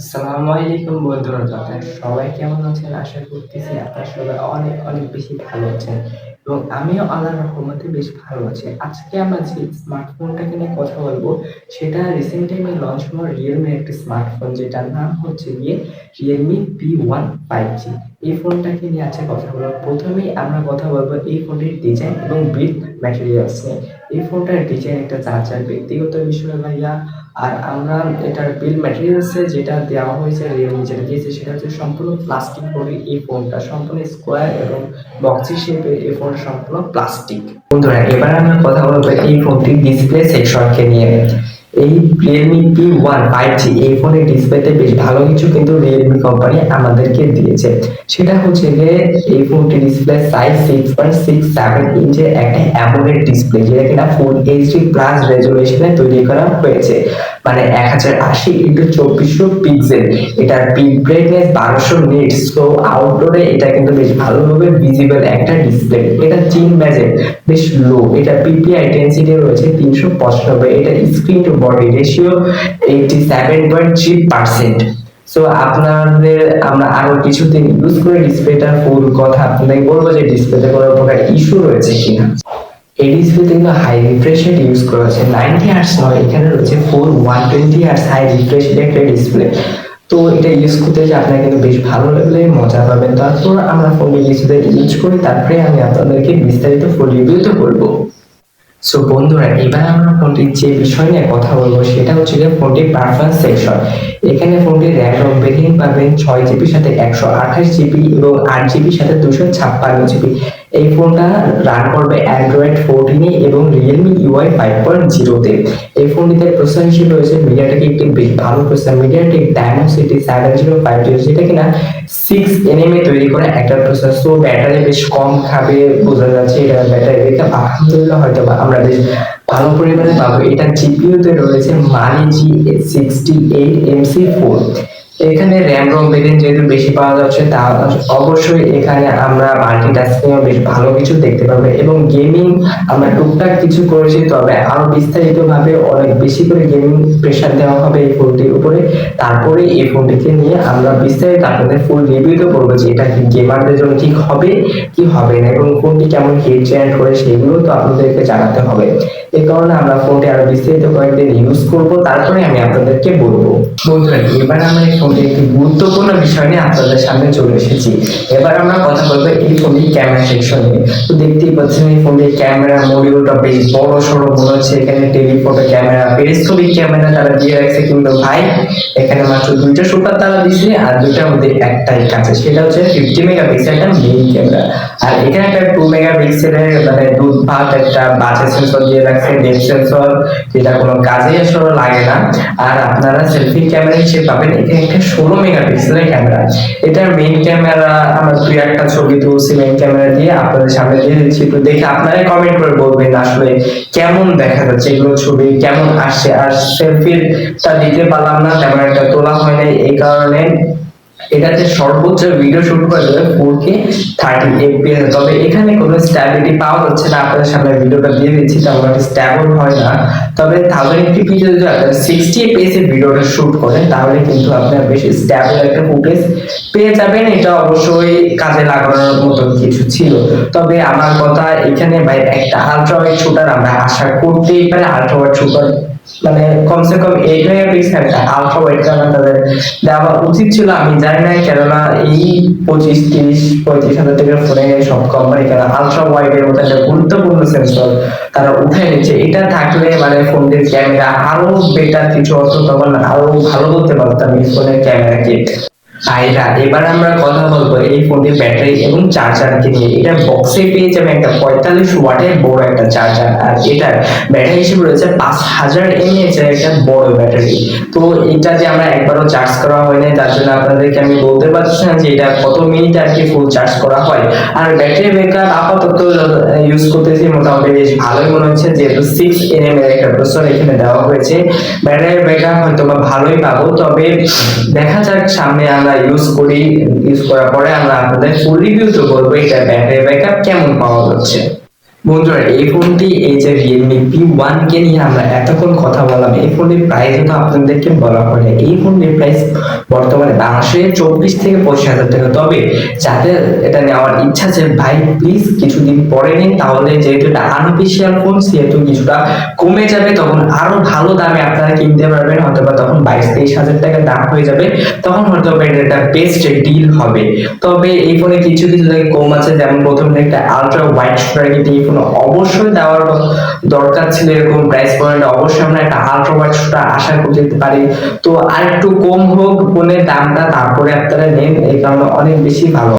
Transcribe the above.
আসসালামু বন্ধুরা দাদা সবাই কেমন আছেন? আশা করতেছি আপনারা সবাই অনেক অনেক বেশি ভালো আছেন এবং আমিও আল্লাহর রহমতে বেশ ভালো আছি। আজকে আমরা যে স্মার্টফোনটাকে নিয়ে কথা বলব, সেটা রিসেন্ট টাইমে লঞ্চ হওয়া রিয়েলমির একটি স্মার্টফোন যেটার নাম হচ্ছে গিয়ে Realme P one five G এই ফোনটাকে নিয়ে আছে কথা বলব। প্রথমেই আমরা কথা বলব এই ফোনটির ডিজাইন এবং বিল্ড ম্যাটেরিয়ালস নিয়ে। এই ফোনটার ডিজাইন একটা চার্জার ব্যক্তিগত বিষয় ভাইয়া। আর আমরা এটার বিল ম্যাটেরিয়ালসে যেটা দেওয়া হয়েছে রিয়েলমি যেটা দিয়েছে, সেটা হচ্ছে সম্পূর্ণ প্লাস্টিক বডি এই ফোনটা সম্পূর্ণ স্কোয়ার এবং বক্সি শেপের এই ফোন সম্পূর্ণ প্লাস্টিক বন্ধুরা, এবার আমরা কথা বলব এই ফোনটির ডিসপ্লে সেকশনকে নিয়ে। এই Realme P one five G এই ফোনের ডিসপ্লেতে বেশ ভালো কিছু কিন্তু রিয়েলমি কোম্পানি আমাদেরকে দিয়েছে। সেটা হচ্ছে যে, এই ফোনটি display size six point six seven ইঞ্চের একটা অ্যামোলেড ডিসপ্লে যেটা কিনা ফুল এইচডি প্লাস রেজুলেশনে তৈরি করা হয়েছে। মানে এক হাজার আশি ইন্টু চব্বিশশো পিক্সেল এটার পিক ব্রাইটনেস বারোশো নিট সো আউটডোরে এটা কিন্তু বেশ ভালোভাবে ভিজিবল একটা ডিসপ্লে এটা চিন ম্যাজের বেশ লো এটা পিপিআই ডেন্সিটি রয়েছে তিনশো পঁচানব্বই। এটা screen to body ratio eighty seven point three percent so আপনাদের আমরা আরও কিছুদিন ইউজ করে ডিসপ্লেটার ফুল কথা আপনাদের বলব যে ডিসপ্লেতে কোনো প্রকার ইস্যু রয়েছে কিনা। এই ডিসপ্লেতে কিন্তু হাই রিফ্রেশ রেট ইউজ করা হয়েছে নাইনটি নয়, এখানে রয়েছে four one twenty hertz high refresh রেটের ডিসপ্লে তো, এটা ইউজ করতে যে আপনারা কিন্তু বেশ ভালো লাগলে মজা পাবেন। তারপর আমরা ফোনটি ইউজ করি, তারপরে আমি আপনাদেরকে বিস্তারিত ফুল রিভিউতে সো বন্ধুরা, এবার আমরা ফোনটির যে বিষয় নিয়ে কথা বলব, সেটা হচ্ছে যে ফোনটির পারফরমেন্স সেকশন এখানে ফোনটির র্যাম রম ভেরিয়েন্ট পাবেন ছয় জিবির সাথে একশো আঠাশ জিবি এবং আট জিবির সাথে দুশো ছাপ্পান্ন জিবি এই ফোনটা রান করবে অ্যান্ড্রয়েড ফোরটিনে এবং রিয়েলমি ইউআই ফাইভ পয়েন্ট জিরোতে এই ফোনটিতে প্রসেসর হিসেবে রয়েছে মিডিয়াটেক একটি বেশ ভালো processor MediaTek Dimensity seven zero five zero যেটা কিনা সিক্স এনএম এ তৈরি করা একটা প্রসেসর সো ব্যাটারি বেশ কম খাবে বোঝা যাচ্ছে, এটা ব্যাটারি ব্যাকআপ আলহামদুলিল্লাহ হয়তো বা আমরা বেশ ভালো পরিমাণে পাবো। এটা জিপিইউ তে রয়েছে Mali G sixty eight MC four এখানে রম ভেরিয়েন্ট যেহেতু বেশি পাওয়া যাচ্ছে, তা অবশ্যই এখানে আমরা মাল্টিটাস্কিং বেশ ভালো কিছু দেখতে পাবো এবং গেমিং আমরা টুকটাক কিছু করেছি, তবে আরও বিস্তারিত ভাবে অনেক বেশি করে গেমিং প্রেসার দেওয়া হবে এই ফোনটির উপরে। তারপরে এই ফোনটিকে নিয়ে আমরা বিস্তারিত আপনাদের ফুল রিভিউতে করব যে এটা কি গেমারদের জন্য ঠিক হবে, কি হবে না এবং ফোনটি কেমন হিট জেনারেট করে সেগুলো তো আপনাদেরকে জানাতে হবে। এই কারণে আমরা ফোনটি আরও বিস্তারিত কয়েকদিন ইউজ করব, তারপরে আমি আপনাদেরকে বলব। বন্ধুরা, এবার আমরা এই ফোনটি একটি গুরুত্বপূর্ণ বিষয় নিয়ে আপনাদের সামনে চলে এসেছি। এবার আমরা কথা বলব এই ফোনটির ক্যামেরা সেকশন নিয়ে। তো দেখতেই পাচ্ছেন এই ফোনটির ক্যামেরা মডিউলটা বেশ বড় সড়ো মনে হচ্ছে। এখানে টেলিফোটো ক্যামেরা পেরিস্কোপিক ক্যামেরা তারা দিয়ে রাখছে কিন্তু ভাই, এখানে মাত্র দুইটা সুপার তারা দিছে আর দুইটার মধ্যে একটাই কাছে সেটা হচ্ছে ফিফটি মেগাপিক্সেলটা মেইন ক্যামেরা। আর এখানে একটা টু মেগাপিক্সেলের মানে দুধ ভাত একটা বাজে সেন্সর দিয়ে রাখছে ডেপ সেন্সর যেটা কোনো কাজে আসলে লাগে না। আর আপনারা সেলফি ক্যামেরা হিসেবে পাবেন। এখানে একটা ষোলো মেগাপিক্সেলের ক্যামেরা এটার মেইন ক্যামেরা আমরা দুই একটা ছবি তুলছি মেইন ক্যামেরা দিয়ে, আপনাদের সামনে দিয়ে দিচ্ছি। তো দেখে আপনারাই কমেন্ট করে বলবেন আসলে কেমন দেখা যাচ্ছে এগুলো ছবি, কেমন আসছে? আর সেলফিটা দিতে পারলাম না, তেমন একটা তোলা হয় নাই। এই কারণে এটাতে সর্বোচ্চ ভিডিও শুট করা যাবে ফোর কে থার্টি এফপিএস তবে এখানে কোনো স্ট্যাবিলিটি পাওয়া যাচ্ছে না। আপনাদের সামনে ভিডিওটা দিয়ে দিচ্ছি, তেমন একটা স্ট্যাবল হয় না। তবে থাউজেন্ড এফপি যদি আপনারা সিক্সটি এফপিএস এর ভিডিওটা শুট করেন, তাহলে কিন্তু আপনার বেশি স্ট্যাবল একটা ফুটেজ পেয়ে যাবেন। এটা অবশ্যই কাজে লাগানোর মতো কিছু ছিল। তবে আমার কথা এখানে ভাই, একটা আলট্রা ওয়াইড শুটার আমরা আশা করতেই পারি আলট্রা ওয়াইড শুটার মানে কমসে কম আলফা ওয়েট ক্যামেরা তাদের। দেওয়া উচিত ছিল, আমি জানি না কেননা এই পঁচিশ, তিরিশ, পঁয়ত্রিশ হাজার টাকার ফোনে সব কোম্পানি কেন আলট্রা ওয়াইড এর মতো একটা গুরুত্বপূর্ণ সেন্সর তারা উঠে নিচ্ছে। এটা থাকলে মানে ফোনটির ক্যামেরা আরও বেটার কিছু হতো তখন আরও ভালো করতে পারতাম এই ফোনের ক্যামেরাকে আইরা এবার আমরা কথা বলব এই ফোনটির ব্যাটারি এবং চার্জারকে নিয়ে। এটা বক্সে পেয়ে যাবে একটা পঁয়তাল্লিশ ওয়াটের বড় একটা চার্জার আর এটার ব্যাটারি হিসেবে রয়েছে পাঁচ হাজার এমএএচ এর একটা বড় ব্যাটারি তো এটা যে আমরা একবারও চার্জ করা হয় নাই তার জন্য আপনাদেরকে আমি বলতে পারছি না যে এটা কত মিনিট আর কি ফুল চার্জ করা হয়। আর ব্যাটারি ব্যাকআপ আপাতত ইউজ করতেছি, মোটামুটি বেশ ভালোই মনে হচ্ছে, যেহেতু সিক্স এনএম এর একটা প্রসেসর এখানে দেওয়া হয়েছে। ব্যাটারি ব্যাকআপ হয়তো বা ভালোই পাবো, তবে দেখা যাক সামনে আমরা ইউজ করি ইউজ করার পরে আমরা আপনাদের ফুল রিভিউ তো করব, এটা ব্যাটারি ব্যাকআপ কেমন পাওয়া যাচ্ছে? বন্ধুরা, এই ফোনটি এই যে রিয়েলমি পি ওয়ান কে নিয়ে আমরা এতক্ষণ কথা বললাম, এই ফোনটির প্রাইস তো আপনাদেরকে বলা হয় না। এই ফোনটির প্রাইস বর্তমানে বাংলাদেশে চব্বিশ থেকে পঁচিশ হাজার টাকা। তবে যাদের এটা নেওয়ার ইচ্ছা আছে, ভাই প্লিজ কিছুদিন পরে নিন, তাহলে যেহেতু এটা আনঅফিসিয়াল ফোন সেহেতু কিছুটা কমে যাবে, তখন আরও ভালো দামে আপনারা কিনতে পারবেন। হয়তো বা তখন বাইশ তেইশ হাজার টাকা দাম হয়ে যাবে, তখন হয়তো বা এটা একটা বেস্ট ডিল হবে। তবে এই ফোনে কিছু কিছু জায়গায় কম আছে, যেমন প্রথমে একটা আলট্রা ওয়াইড শুটার ফোনে অবশ্যই দেওয়ার দরকার ছিল এরকম প্রাইস পয়েন্ট অবশ্যই আমরা একটা আলট্রা শুটার আশা করতে পারি। তো আর একটু কম হোক ফোনের দামটা তারপরে আপনারা নেন, এই কারণে অনেক বেশি ভালো।